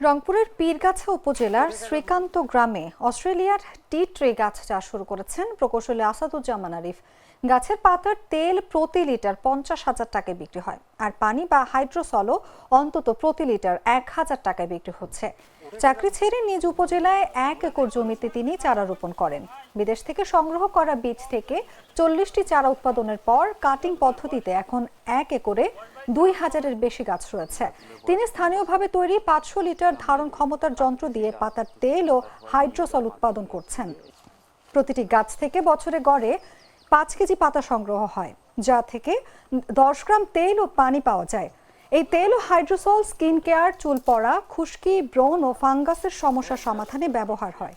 রংপুরের পীরগাছা উপজেলার শ্রীকান্ত গ্রামে অস্ট্রেলিয়ার টি ট্রে গাছ চাষ শুরু করেছেন প্রকৌশলী আসাদুজ্জামান আরিফ। গাছের পাতার তেল প্রতি লিটার পঞ্চাশ হাজার টাকায় বিক্রি হয়। আর পানি বা হাইড্রোসলও অন্তত প্রতি লিটার এক হাজার টাকায় বিক্রি হচ্ছে। চাকরি ছেড়ে নিজ উপজেলায় এক একর জমিতে তিনি চারা রোপণ করেন। বিদেশ থেকে সংগ্রহ করা বীজ থেকে চল্লিশটি চারা উৎপাদনের পর কাটিং পদ্ধতিতে এখন এক একরে দুই হাজারের বেশি গাছ রয়েছে। তিনি স্থানীয়ভাবে তৈরি পাঁচশো লিটার ধারণ ক্ষমতার যন্ত্র দিয়ে পাতার তেল ও হাইড্রোসল উৎপাদন করছেন। প্রতিটি গাছ থেকে বছরে গড়ে পাঁচ কেজি পাতা সংগ্রহ হয়। যা থেকে দশ গ্রাম তেল ও পানি পাওয়া যায়। এই তেল ও হাইড্রোসল, স্কিন কেয়ার, চুল পড়া, খুশকি, ব্রণ ও ফাঙ্গাসের সমস্যা সমাধানে ব্যবহার হয়।